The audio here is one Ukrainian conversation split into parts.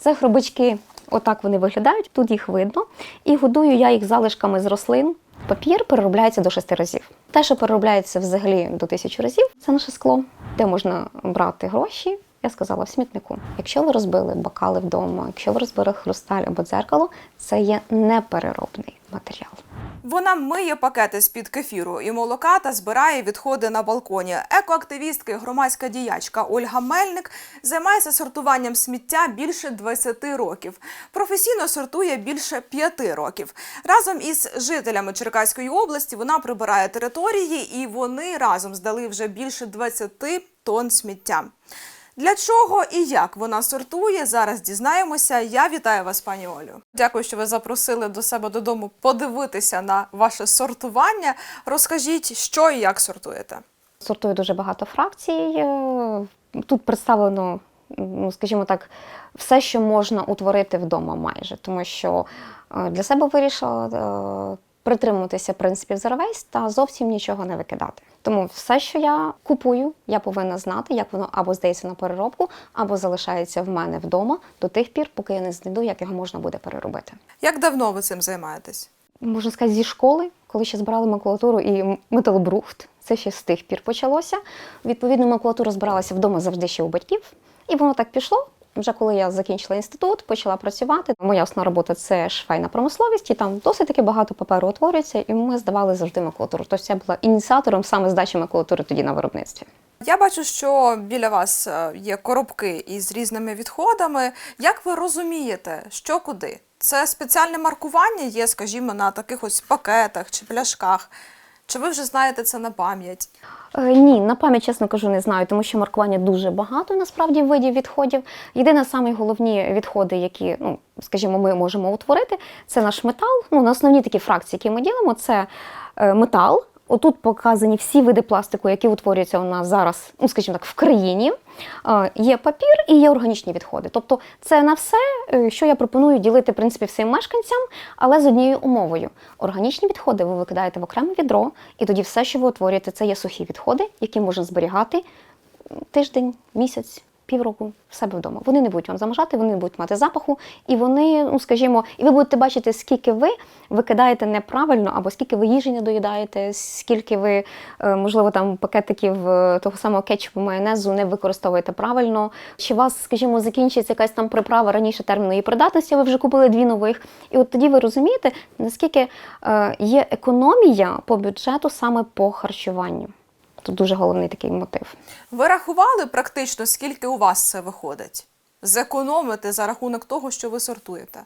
Це хробички, отак вони виглядають, тут їх видно. І годую я їх залишками з рослин. Папір переробляється до шести разів. Те, що переробляється взагалі до тисячі разів, це наше скло, де можна брати гроші. Я сказала в смітнику. Якщо ви розбили бокали вдома, якщо ви розбили хрусталь або дзеркало, це є непереробний матеріал. Вона миє пакети з-під кефіру і молока та збирає відходи на балконі. Екоактивістка і громадська діячка Ольга Мельник займається сортуванням сміття більше 20 років. Професійно сортує більше 5 років. Разом із жителями Черкаської області вона прибирає території, і вони разом здали вже більше 20 тонн сміття. Для чого і як вона сортує, зараз дізнаємося. Я вітаю вас, пані Олю. Дякую, що ви запросили до себе додому подивитися на ваше сортування. Розкажіть, що і як сортуєте. Сортую дуже багато фракцій. Е, Тут представлено, ну скажімо так, все, що можна утворити вдома майже, тому що е, для себе вирішила е, притримуватися принципів Zero Waste та зовсім нічого не викидати. Тому все, що я купую, я повинна знати, як воно або здається на переробку, або залишається в мене вдома до тих пір, поки я не знайду, як його можна буде переробити. Як давно ви цим займаєтесь? можна сказати, зі школи, коли ще збирали макулатуру і металобрухт. Це ще з тих пір почалося. Відповідно, макулатура збиралася вдома завжди ще у батьків, і воно так пішло. Вже коли я закінчила інститут, почала працювати. Моя основна робота це швейна промисловість, і там досить таки багато паперу утворюється, і ми здавали завжди макулатуру. Тобто я була ініціатором саме здачі макулатури тоді на виробництві. Я бачу, що біля вас е, є коробки із різними відходами. Як ви розумієте, що куди? Це спеціальне маркування є, скажімо, на таких ось пакетах чи пляшках. Чи ви вже знаєте це на пам'ять? Е, Ні, на пам'ять, чесно кажу, не знаю, тому що маркування дуже багато насправді видів відходів. Єдине, самі головні відходи, які, ну, скажімо, ми можемо утворити, це наш метал. Ну, на основні такі фракції, які ми ділимо, це е, метал. Отут показані всі види пластику, які утворюються у нас зараз, ну скажімо так, в країні. Е, Є папір і є органічні відходи. Тобто, це на все, е, що я пропоную ділити в принципі всім мешканцям, але з однією умовою. Органічні відходи ви викидаєте в окреме відро, і тоді все, що ви утворюєте, це є сухі відходи, які можна зберігати тиждень, місяць. Півроку в себе вдома. Вони не будуть вам замажати, вони не будуть мати запаху, і вони, ну скажімо, і ви будете бачити, скільки ви викидаєте неправильно, або скільки ви їжі не доїдаєте, скільки ви, е, можливо, там пакетиків е, того самого кетчупу, майонезу не використовуєте правильно. Чи у вас, скажімо, закінчиться якась там приправа раніше терміну її придатності, ви вже купили дві нових. І от тоді ви розумієте, наскільки е, є економія по бюджету саме по харчуванню. Тут дуже головний такий мотив. Ви рахували практично, скільки у вас це виходить? Зекономити за рахунок того, що ви сортуєте?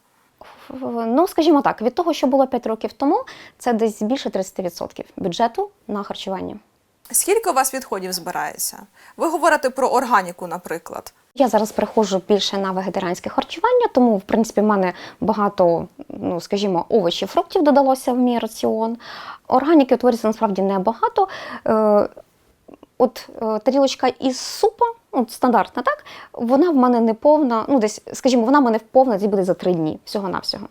Ну, скажімо так, від того, що було 5 років тому, це десь більше 30% бюджету на харчування. Скільки у вас відходів збирається? Ви говорите про органіку, наприклад. Я зараз переходжу більше на вегетаріанське харчування, тому в принципі в мене багато, ну скажімо, овочів, фруктів додалося в мій раціон. Органіки утворюється насправді небагато. От е, тарілочка із супа, ну, стандартна, так, вона в мене не повна, ну десь, скажімо, вона в мене повна десь буде за три дні, всього-навсього.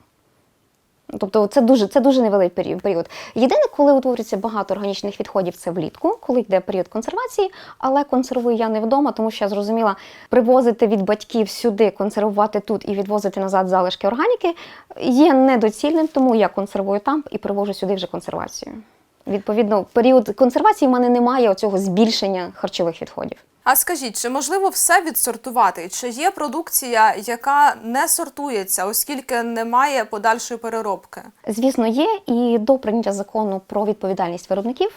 Тобто це дуже, це дуже невеликий період. Єдине, коли утворюється багато органічних відходів, це влітку, коли йде період консервації, але консервую я не вдома, тому що я зрозуміла, привозити від батьків сюди, консервувати тут і відвозити назад залишки органіки є недоцільним, тому я консервую там і привожу сюди вже консервацію. Відповідно, період консервації в мене немає оцього збільшення харчових відходів. А скажіть, чи можливо все відсортувати? Чи є продукція, яка не сортується, оскільки немає подальшої переробки? Звісно, є і до прийняття закону про відповідальність виробників,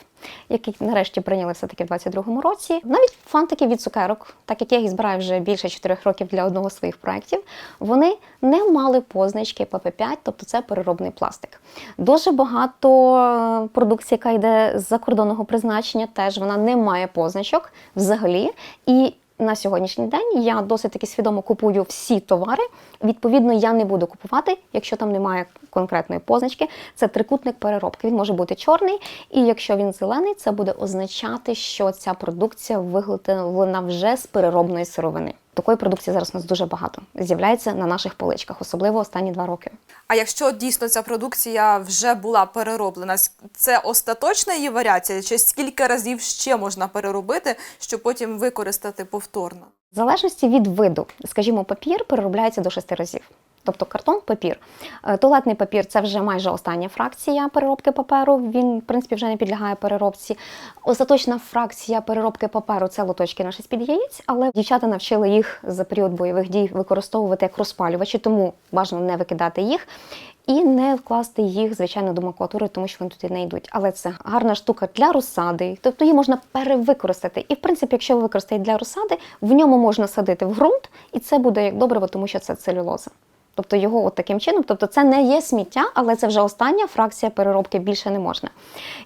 який нарешті прийняли все-таки в 22-му році. Навіть фантики від цукерок, так як я їх збираю вже більше 4 років для одного з своїх проєктів, вони не мали позначки ПП5, тобто це переробний пластик. Дуже багато е, продукції, яка йде з закордонного призначення, теж вона не має позначок взагалі. І на сьогоднішній день я досить таки свідомо купую всі товари. Відповідно, я не буду купувати, якщо там немає конкретної позначки. Це трикутник переробки. Він може бути чорний, і якщо він зелений, це буде означати, що ця продукція виготовлена вже з переробної сировини. Такої продукції зараз у нас дуже багато з'являється на наших поличках, особливо останні два роки. А якщо дійсно ця продукція вже була перероблена, це остаточна її варіація, чи скільки разів ще можна переробити, щоб потім використати повторно? В залежності від виду, скажімо, папір переробляється до шести разів. Тобто картон, папір. Е, Туалетний папір це вже майже остання фракція переробки паперу. Він, в принципі, вже не підлягає переробці. Остаточна фракція переробки паперу це лоточки наші з-під яєць, але дівчата навчили їх за період бойових дій використовувати як розпалювачі, тому бажано не викидати їх. І не вкласти їх, звичайно, до макулатури, тому що вони туди не йдуть. Але це гарна штука для розсади, тобто її можна перевикористати. І в принципі, якщо ви використаєте для розсади, в ньому можна садити в ґрунт, і це буде як добриво, тому що це целюлоза. Тобто його от таким чином, тобто це не є сміття, але це вже остання фракція переробки більше не можна.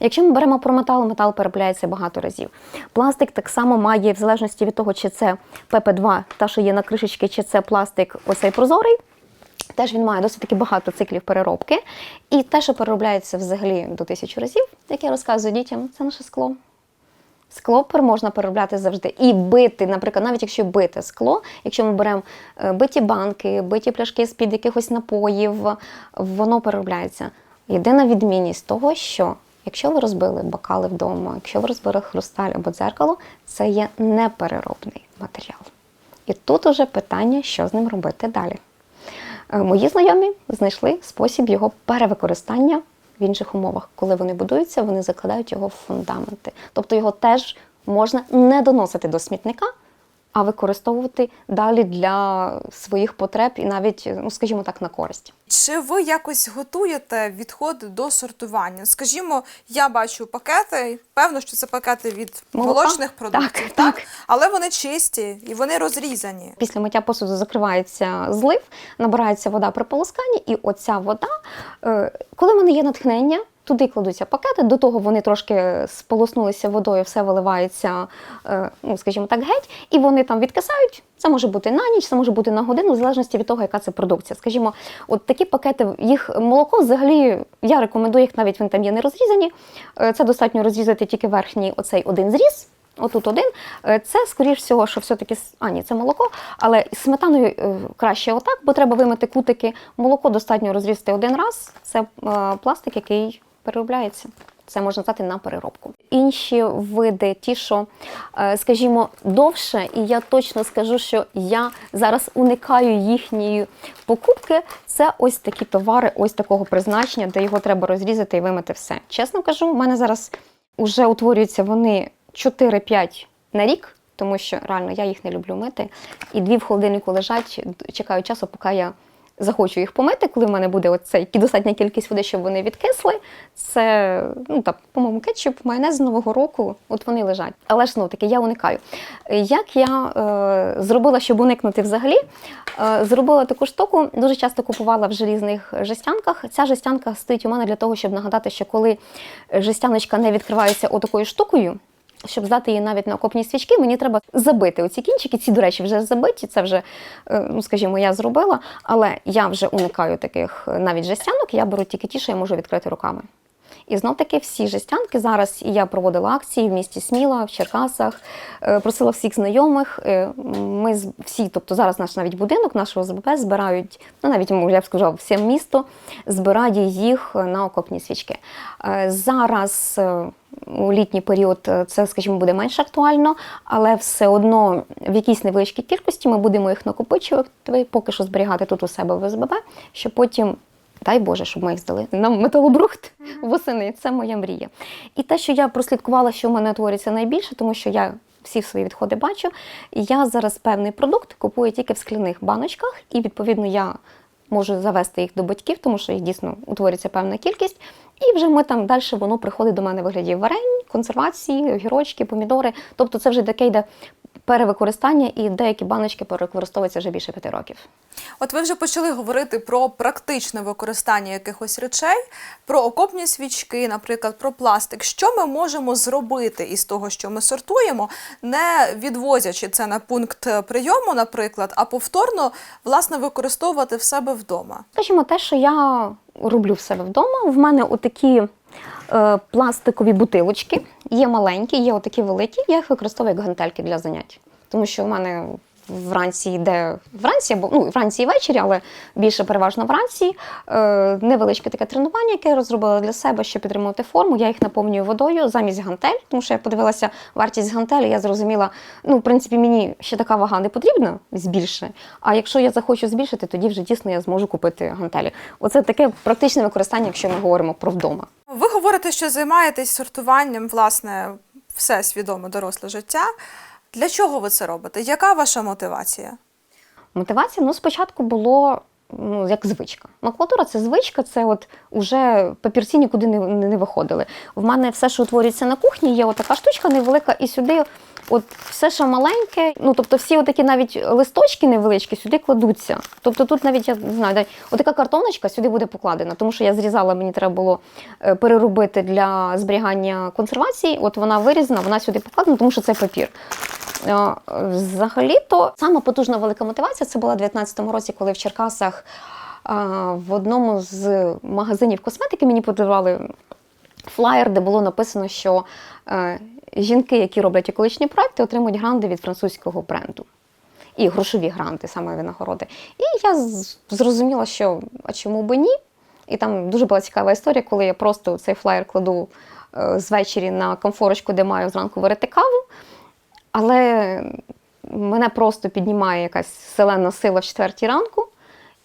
Якщо ми беремо про метал, метал переробляється багато разів. Пластик так само має, в залежності від того, чи це ПП2, та що є на кришечці, чи це пластик оцей прозорий. Теж він має досить таки багато циклів переробки. І те, що переробляється взагалі до тисячі разів, як я розказую дітям, це наше скло. Скло пер- можна переробляти завжди. І бити, наприклад, навіть якщо бите скло, якщо ми беремо е, биті банки, биті пляшки з-під якихось напоїв, воно переробляється. Єдина відмінність того, що якщо ви розбили бокали вдома, якщо ви розбили хрусталь або дзеркало, це є непереробний матеріал. І тут уже питання, що з ним робити далі. Е, Мої знайомі знайшли спосіб його перевикористання в інших умовах. Коли вони будуються, вони закладають його в фундаменти. Тобто його теж можна не доносити до смітника, а використовувати далі для своїх потреб і навіть, ну скажімо так, на користь. Чи ви якось готуєте відходи до сортування? Скажімо, я бачу пакети, певно, що це пакети від Молока? молочних продуктів, Так, так. але вони чисті і вони розрізані. Після миття посуду закривається злив, набирається вода при полосканні, і оця вода, е, коли в мене є натхнення, туди кладуться пакети, до того вони трошки сполоснулися водою, все виливається, е, ну скажімо так, геть, і вони там відкисають. Це може бути на ніч, це може бути на годину, в залежності від того, яка це продукція. Скажімо, от такі пакети, їх молоко взагалі я рекомендую їх навіть вони там є не розрізані. Е, Це достатньо розрізати тільки верхній оцей один зріз. Отут один. Е, Це, скоріш всього, що все-таки а, ні, це молоко, але з сметаною краще отак, бо треба вимити кутики. Молоко достатньо розрізати один раз. Це пластик, який переробляється. Це можна взяти на переробку. Інші види, ті, що, е, скажімо, довше, і я точно скажу, що я зараз уникаю їхньої покупки. Це ось такі товари, ось такого призначення, де його треба розрізати і вимити все. Чесно кажу, в мене зараз вже утворюються вони 4-5 на рік, тому що реально я їх не люблю мити. І дві в холодильнику лежать, чекаю часу, поки я захочу їх помити, коли в мене буде оцей достатня кількість води, щоб вони відкисли. Це, ну так, по-моєму, кетчуп, майонез з Нового року, от вони лежать. Але ж знов таки, я уникаю. Як я е, зробила, щоб уникнути взагалі? Е, зробила таку штуку, дуже часто купувала в желізних жестянках. Ця жестянка стоїть у мене для того, щоб нагадати, що коли жестяночка не відкривається отакою штукою, щоб здати її навіть на окопні свічки, мені треба забити оці кінчики. Ці, до речі, вже забиті. Це вже, е, ну скажімо, я зробила, але я вже уникаю таких е, навіть жестянок. Я беру тільки ті, що я можу відкрити руками. І знов таки всі жестянки зараз я проводила акції в місті Сміла, в Черкасах, е, просила всіх знайомих. е, Ми всі, тобто зараз наш навіть будинок нашого ЗБП збирають, ну навіть я б сказала, все місто збирає їх на окопні свічки. Е, Зараз у літній період це, скажімо, буде менш актуально, але все одно в якійсь невеличкій кількості ми будемо їх накопичувати, поки що зберігати тут у себе в СББ, щоб потім. Дай Боже, щоб ми їх здали на металобрухт восени. Це моя мрія. І те, що я прослідкувала, що в мене твориться найбільше, тому що я всі свої відходи бачу. Я зараз певний продукт купую тільки в скляних баночках, і відповідно я можу завести їх до батьків, тому що їх дійсно утворюється певна кількість. І вже ми там далі воно приходить до мене в вигляді варень, консервації, огірочки, помідори. Тобто це вже таке йде перевикористання, і деякі баночки перевикористовуються вже більше п'яти років. От ви вже почали говорити про практичне використання якихось речей, про окопні свічки, наприклад, про пластик. Що ми можемо зробити із того, що ми сортуємо, не відвозячи це на пункт прийому, наприклад, а повторно власне використовувати в себе вдома? Скажімо, те, що я роблю в себе вдома, в мене отакі е, пластикові бутилочки, є маленькі, є отакі великі, я їх використовую як гантельки для занять. Тому що в мене вранці йде вранці, або ну вранці і ввечері, але більше переважно вранці. Е, невеличке таке тренування, яке я розробила для себе, щоб підтримувати форму. Я їх наповнюю водою замість гантель, тому що я подивилася вартість гантелі. Я зрозуміла, ну в принципі, мені ще така вага не потрібна збільше. А якщо я захочу збільшити, тоді вже дійсно я зможу купити гантелі. Оце таке практичне використання, якщо ми говоримо про вдома. Ви говорите, що займаєтесь сортуванням, власне, все свідоме доросле життя. Для чого ви це робите? Яка ваша мотивація? Мотивація ну, спочатку було ну, як звичка. Макулатура це звичка, це от уже папірці нікуди не, не, виходили. В мене все, що утворюється на кухні, є отака штучка невелика, і сюди от все, що маленьке, ну тобто всі отакі навіть листочки невеличкі сюди кладуться. Тобто тут навіть я не знаю, отака картоночка сюди буде покладена, тому що я зрізала, мені треба було е, переробити для зберігання консервації. От вона вирізана, вона сюди покладена, тому що це папір. Е, Взагалі-то сама потужна велика мотивація це була в 19-му році, коли в Черкасах е, в одному з магазинів косметики мені подарували флаєр, де було написано, що жінки, які роблять екологічні проекти, отримують гранди від французького бренду. І грошові гранти, саме винагороди. І я зрозуміла, що а чому би ні? І там дуже була цікава історія, коли я просто цей флаєр кладу е, звечері на комфорочку, де маю зранку варити каву. Але мене просто піднімає якась селена сила в четвертій ранку.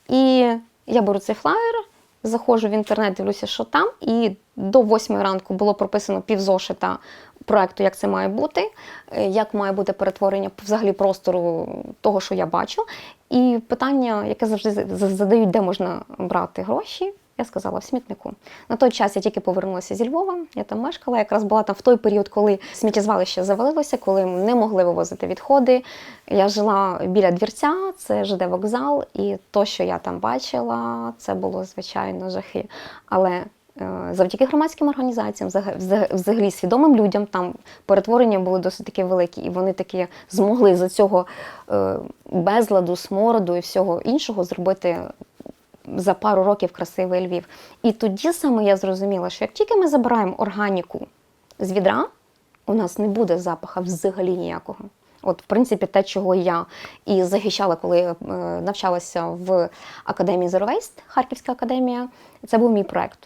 І я беру цей флаєр, заходжу в інтернет, дивлюся, що там. І до восьмої ранку було прописано півзошита проекту, як це має бути, е, як має бути перетворення взагалі простору того, що я бачу. І питання, яке завжди задають, де можна брати гроші. Я сказала в смітнику. На той час я тільки повернулася зі Львова, я там мешкала. Якраз була там в той період, коли сміттєзвалище завалилося, коли не могли вивозити відходи. Я жила біля двірця, це ЖД вокзал, і то, що я там бачила, це було звичайно жахи. Але завдяки громадським організаціям, взаг- взаг- взагалі свідомим людям, там перетворення були досить таки великі, і вони таки змогли за цього е, безладу, смороду і всього іншого зробити за пару років красивий Львів. І тоді саме я зрозуміла, що як тільки ми забираємо органіку з відра, у нас не буде запаха взагалі ніякого. От, в принципі, те, чого я і захищала, коли е, навчалася в академії Zero Waste, Харківська академія, це був мій проект.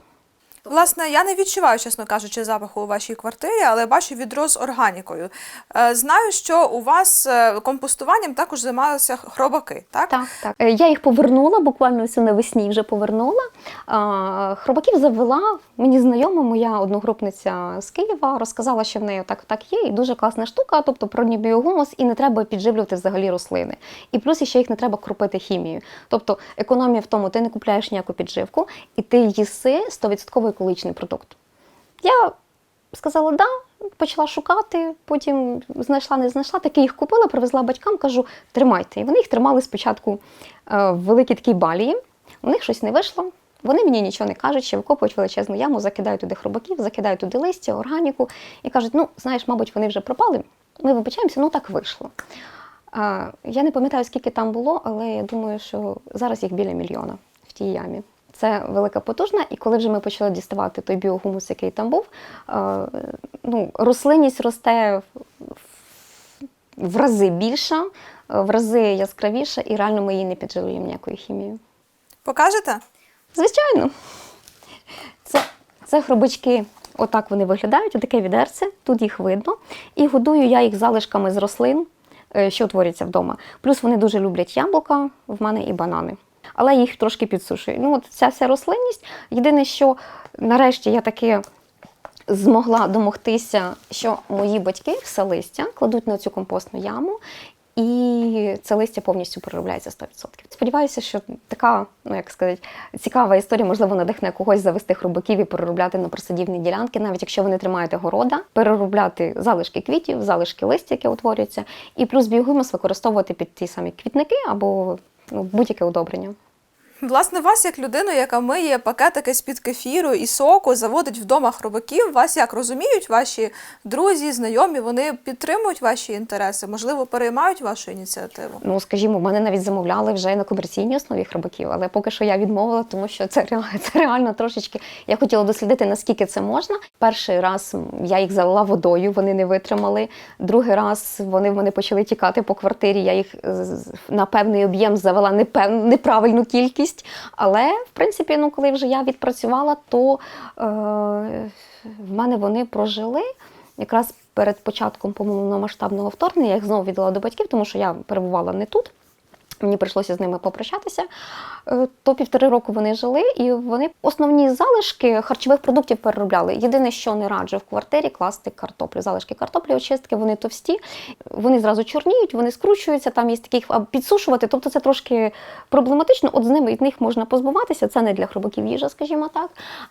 Власне, я не відчуваю, чесно кажучи, запаху у вашій квартирі, але бачу відро з органікою. Е, Знаю, що у вас е, компостуванням також займалися хробаки, так? Так, так. Е, Я їх повернула, буквально ось навесні вже повернула. Хробаків завела мені знайома, моя одногрупниця з Києва, розказала, що в неї так так є, і дуже класна штука, тобто природній біогумус, і не треба підживлювати взагалі рослини. І плюс ще їх не треба кропити хімією. Тобто економія в тому, ти не купляєш ніяку підживку, і ти їси 100% екологічний продукт. Я сказала да, почала шукати, потім знайшла, не знайшла, таки їх купила, привезла батькам, кажу, тримайте. І вони їх тримали спочатку е, в великій такій балії. У них щось не вийшло. Вони мені нічого не кажуть, ще викопують величезну яму, закидають туди хробаків, закидають туди листя, органіку і кажуть: ну, знаєш, мабуть, вони вже пропали. Ми вибачаємося, ну так вийшло. А, я не пам'ятаю, скільки там було, але я думаю, що зараз їх біля мільйона в тій ямі. Це велика потужна, і коли вже ми почали діставати той біогумус, який там був, е, ну, рослинність росте в- рази більша, в рази яскравіша, і реально ми її не підживлюємо ніякою хімією. Покажете? Звичайно. Це, це хробачки, отак вони виглядають, отаке відерце, тут їх видно. І годую я їх залишками з рослин, е, що утворюється вдома. Плюс вони дуже люблять яблука, в мене і банани. Але їх трошки підсушую. Ну, от ця вся рослинність. Єдине, що нарешті я таки змогла домогтися, що мої батьки все листя кладуть на цю компостну яму, і це листя повністю переробляється 100%. Сподіваюся, що така, ну як сказати, цікава історія, можливо, надихне когось завести хробаків і переробляти на присадівні ділянки, навіть якщо ви не тримаєте города, переробляти залишки квітів, залишки листя, яке утворюється, і плюс біогумус використовувати під ті самі квітники або будь-яке удобрення. Власне, вас як людину, яка миє пакетики з-під кефіру і соку, заводить вдома хробаків, вас як розуміють ваші друзі, знайомі, вони підтримують ваші інтереси, можливо, переймають вашу ініціативу. Ну, скажімо, в мене навіть замовляли вже на комерційній основі хробаків, але поки що я відмовила, тому що це, це реально трошечки. Я хотіла дослідити, наскільки це можна. Перший раз я їх залила водою, вони не витримали. Другий раз вони в мене почали тікати по квартирі. Я їх на певний об'єм завела непев... неправильну кількість. Але в принципі, ну коли вже я відпрацювала, то е... в мене вони прожили якраз перед початком повномасштабного вторгнення. Я їх знову віддала до батьків, тому що я перебувала не тут. Мені прийшлося з ними попрощатися. Е, То півтори року вони жили, і вони основні залишки харчових продуктів переробляли. Єдине, що не раджу в квартирі класти картоплю. Залишки картоплі, очистки, вони товсті, вони зразу чорніють, вони скручуються, там є таких підсушувати. Тобто це трошки проблематично. От з ними від них можна позбуватися. Це не для хробаків їжа, скажімо так.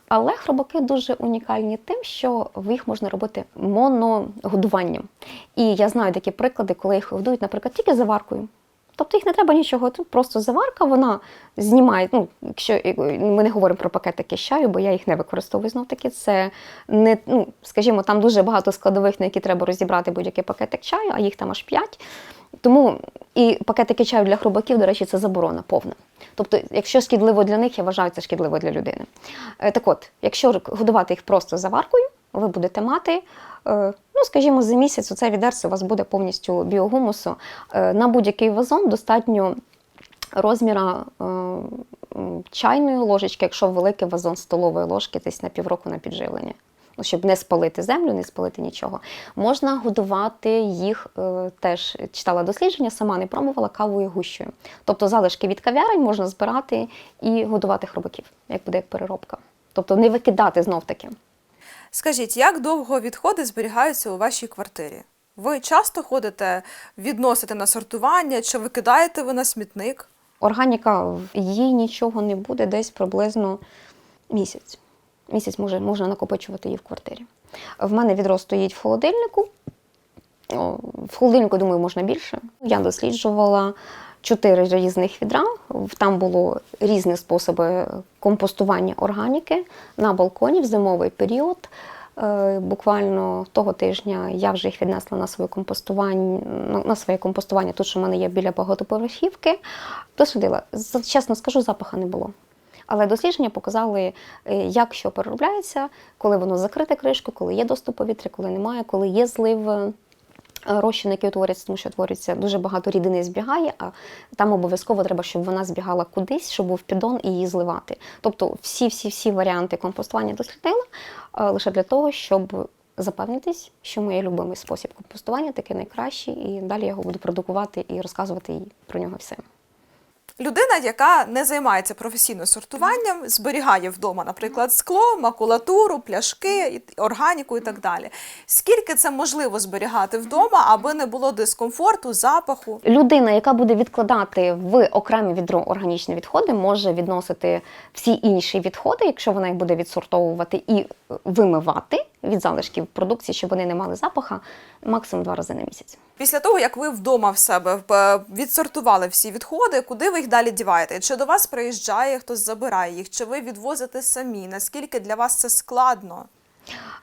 Але хробаки дуже унікальні тим, що в їх можна робити моногодуванням. І я знаю такі приклади, коли їх годують, наприклад, тільки заваркою. Тобто їх не треба нічого, тут просто заварка, вона знімає. Ну, якщо ми не говоримо про пакетики з чаю, бо я їх не використовую знов таки. Це не, ну, скажімо, там дуже багато складових, на які треба розібрати будь-який пакетик чаю, а їх там аж 5. Тому і пакетики чаю для хробаків, до речі, це заборона повна. Тобто, якщо шкідливо для них, я вважаю, це шкідливо для людини. Е, Так от, якщо годувати їх просто заваркою, ви будете мати, ну скажімо, за місяць оце відерце у вас буде повністю біогумусу. Е, На будь-який вазон достатньо розміра е, чайної ложечки, якщо великий вазон столової ложки, десь на півроку на підживлення. Ну, щоб не спалити землю, не спалити нічого. Можна годувати їх е, теж читала дослідження, сама не пробувала кавою гущою. Тобто залишки від кав'ярень можна збирати і годувати хробаків, як буде як переробка. Тобто не викидати знов таки. Скажіть, як довго відходи зберігаються у вашій квартирі? Ви часто ходите відносите на сортування чи викидаєте ви на смітник? Органіка їй нічого не буде десь приблизно місяць. Місяць може, можна накопичувати її в квартирі. В мене відро стоїть в холодильнику. В холодильнику, думаю, можна більше. Я досліджувала чотири різних відра. Там було різні способи компостування органіки на балконі в зимовий період. Е, Буквально того тижня я вже їх віднесла на своє компостування, на- на своє компостування, тут що в мене є біля багатоповерхівки. Дослідила. Чесно скажу, запаха не було. Але дослідження показали, е, як що переробляється, коли воно закрите кришкою, коли є доступ повітря, коли немає, коли є злив. Е, Розчин, який утворюється, тому що твориться дуже багато рідини збігає, а там обов'язково треба, щоб вона збігала кудись, щоб був піддон і її зливати. Тобто всі-всі-всі варіанти компостування дослідила е, лише для того, щоб запевнитись, що моє любимий спосіб компостування такий найкращий, і далі я його буду продукувати і розказувати їй про нього всім. Людина, яка не займається професійно сортуванням, зберігає вдома, наприклад, скло, макулатуру, пляшки, органіку і так далі. Скільки це можливо зберігати вдома, аби не було дискомфорту, запаху? Людина, яка буде відкладати в окреме відро органічні відходи, може відносити всі інші відходи, якщо вона їх буде відсортовувати і вимивати від залишків продукції, щоб вони не мали запаха, максимум два рази на місяць. Після того, як ви вдома в себе е, відсортували всі відходи, куди ви їх далі діваєте? Чи до вас приїжджає хтось забирає їх, чи ви відвозите самі? Наскільки для вас це складно?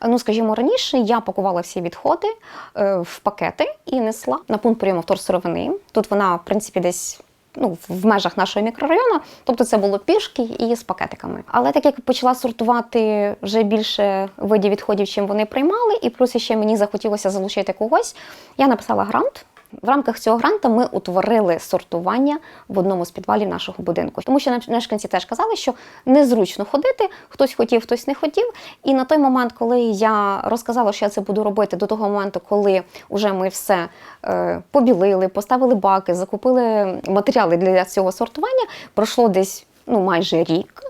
Ну, скажімо, раніше я пакувала всі відходи е, в пакети і несла на пункт прийому вторсировини. Тут вона, в принципі, десь. Ну, в межах нашого мікрорайону, тобто це було пішки і з пакетиками. Але так як почала сортувати вже більше видів відходів, чим вони приймали, і плюс ще мені захотілося залучити когось, я написала грант. В рамках цього гранта ми утворили сортування в одному з підвалів нашого будинку, тому що мешканці теж казали, що незручно ходити, хтось хотів, хтось не хотів. І на той момент, коли я розказала, що я це буду робити, до того моменту, коли вже ми все е, побілили, поставили баки, закупили матеріали для цього сортування, пройшло десь ну майже рік.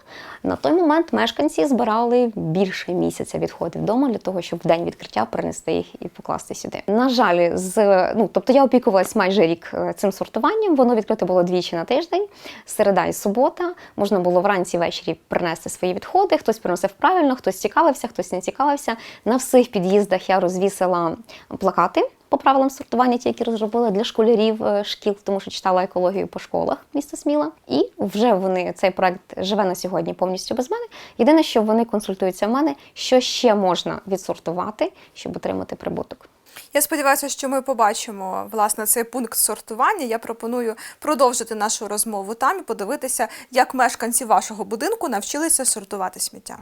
На той момент мешканці збирали більше місяця відходів вдома для того, щоб в день відкриття принести їх і покласти сюди. На жаль, з ну тобто я опікувалась майже рік е, цим сортуванням. Воно відкрите було двічі на тиждень, середа і субота. Можна було вранці ввечері принести свої відходи. Хтось приносив правильно, хтось цікавився, хтось не цікавився. На всіх під'їздах я розвісила плакати. По правилам сортування, ті, які розробили для школярів е, шкіл, тому що читала екологію по школах міста Сміла. І вже вони цей проект живе на сьогодні повністю без мене. Єдине, що вони консультуються в мене, що ще можна відсортувати, щоб отримати прибуток. Я сподіваюся, що ми побачимо власне цей пункт сортування. Я пропоную продовжити нашу розмову там і подивитися, як мешканці вашого будинку навчилися сортувати сміття.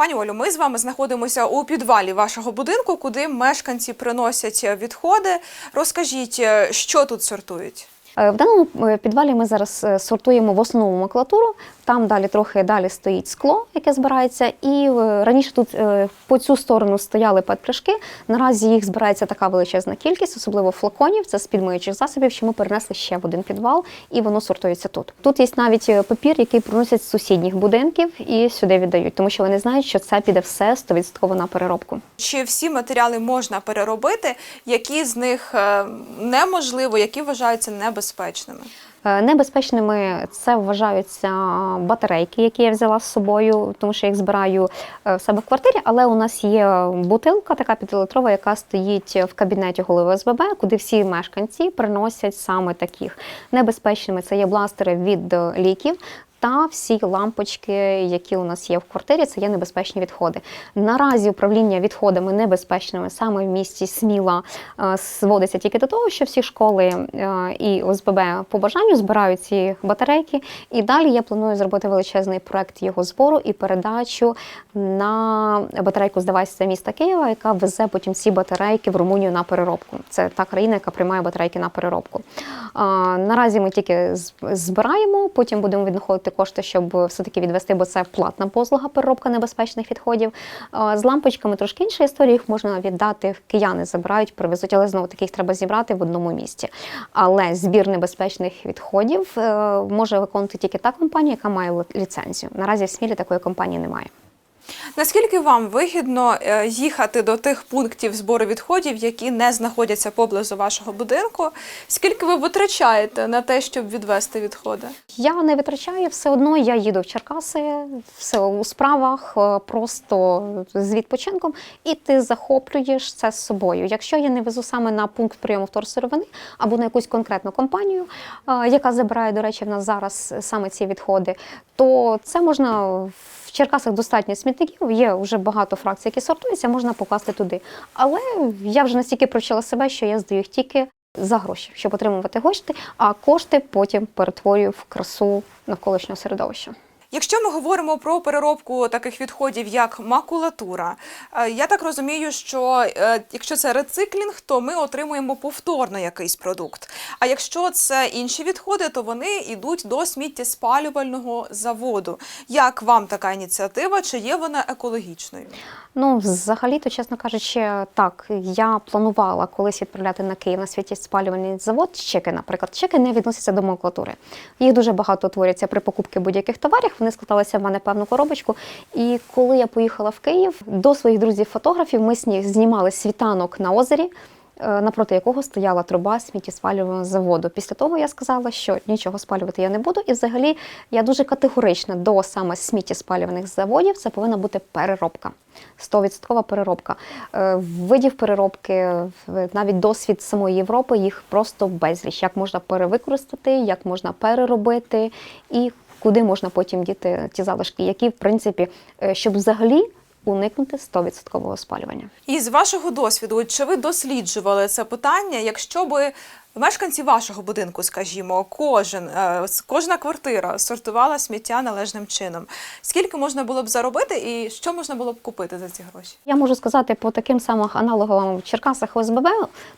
Пані Олю, ми з вами знаходимося у підвалі вашого будинку, куди мешканці приносять відходи. Розкажіть, що тут сортують? Е, В даному е, підвалі ми зараз е, сортуємо в основному макулатуру. Там далі трохи далі стоїть скло, яке збирається. І е, раніше тут е, по цю сторону стояли пет-пляшки. Наразі їх збирається така величезна кількість, особливо флаконів, це з підмиючих засобів, що ми перенесли ще в один підвал, і воно сортується тут. Тут є навіть е, папір, який приносять з сусідніх будинків і сюди віддають, тому що вони знають, що це піде все 100% на переробку. Чи всі матеріали можна переробити, які з них неможливо, які вважаються небезпечними? Е, Небезпечними це вважаються батарейки, які я взяла з собою, тому що я їх збираю е, в себе в квартирі. Але у нас є бутилка, така п'ятилитрова, яка стоїть в кабінеті голови СББ, куди всі мешканці приносять саме таких. Небезпечними це є бластери від ліків. Та всі лампочки, які у нас є в квартирі, це є небезпечні відходи. Наразі управління відходами небезпечними саме в місті Сміла е, зводиться тільки до того, що всі школи е, і ОСББ по бажанню збирають ці батарейки. І далі я планую зробити величезний проект його збору і передачу на батарейку з девайсу міста Києва, яка везе потім ці батарейки в Румунію на переробку. Це та країна, яка приймає батарейки на переробку. Е, Наразі ми тільки збираємо, потім будемо віднаходити кошти, щоб все-таки відвести, бо це платна послуга переробка небезпечних відходів. Е, З лампочками трошки інша історія, їх можна віддати, кияни забирають, привезуть, але знову таки їх треба зібрати в одному місці. Але збір небезпечних відходів е, може виконувати тільки та компанія, яка має ліцензію. Наразі в Смілі такої компанії немає. Наскільки вам вигідно е, їхати до тих пунктів збору відходів, які не знаходяться поблизу вашого будинку? Скільки ви витрачаєте на те, щоб відвести відходи? Я не витрачаю все одно. Я їду в Черкаси, все у справах, е, просто з відпочинком, і ти захоплюєш це з собою. Якщо я не везу саме на пункт прийому вторсировини або на якусь конкретну компанію, е, яка забирає, до речі, в нас зараз саме ці відходи, то це можна в Черкасах достатньо смітників, є вже багато фракцій, які сортуються, можна покласти туди. Але я вже настільки провчила себе, що я здаю їх тільки за гроші, щоб отримувати кошти, а кошти потім перетворюю в красу навколишнього середовища. Якщо ми говоримо про переробку таких відходів, як макулатура, е, я так розумію, що е, якщо це рециклінг, то ми отримуємо повторно якийсь продукт. А якщо це інші відходи, то вони йдуть до сміттєспалювального заводу. Як вам така ініціатива? Чи є вона екологічною? Ну, взагалі-то, чесно кажучи, так, я планувала колись відправляти на Київ на світі спалювальний завод чеки, наприклад. Чеки не відносяться до макулатури. Їх дуже багато творяться при покупці будь-яких товарів. Вони складалися в мене певну коробочку. І коли я поїхала в Київ до своїх друзів-фотографів, ми знімали світанок на озері. е, Напроти якого стояла труба сміттєспалювального заводу. Після того я сказала, що нічого спалювати я не буду. І взагалі я дуже категорична до саме сміттєспалювальних заводів. Це повинна бути переробка. 100% переробка. Е, Видів переробки, в- навіть досвід самої Європи, їх просто безліч. Як можна перевикористати, як можна переробити і куди можна потім діти ті залишки, які, в принципі, е, щоб взагалі уникнути 100% спалювання. І з вашого досвіду, чи ви досліджували це питання, якщо би мешканці вашого будинку, скажімо, кожен, е, кожна квартира сортувала сміття належним чином, скільки можна було б заробити і що можна було б купити за ці гроші? Я можу сказати по таким самим аналоговим в Черкасах ОСББ,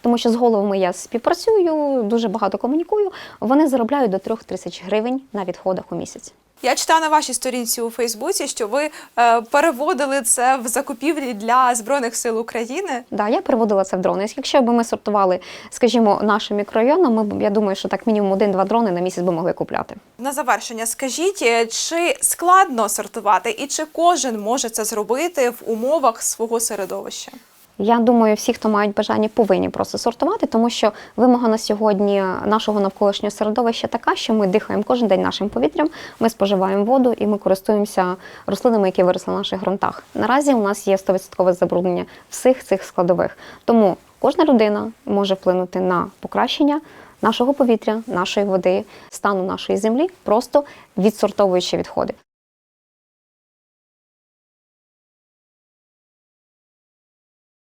тому що з головами я співпрацюю, дуже багато комунікую. Вони заробляють до 3 тисяч гривень на відходах у місяць. Я читала на вашій сторінці у Фейсбуці, що ви е, переводили це в закупівлі для збройних сил України. Да, я переводила це в дрони. Якщо б ми сортували, скажімо, нашим мікрорайоном, ми б я думаю, що так мінімум один-два дрони на місяць би могли купляти. На завершення, скажіть, е, чи складно сортувати, і чи кожен може це зробити в умовах свого середовища? Я думаю, всі, хто мають бажання, повинні просто сортувати, тому що вимога на сьогодні нашого навколишнього середовища така, що ми дихаємо кожен день нашим повітрям, ми споживаємо воду і ми користуємося рослинами, які виросли на наших ґрунтах. Наразі у нас є 100% забруднення всіх цих складових. Тому кожна людина може вплинути на покращення нашого повітря, нашої води, стану нашої землі, просто відсортовуючи відходи.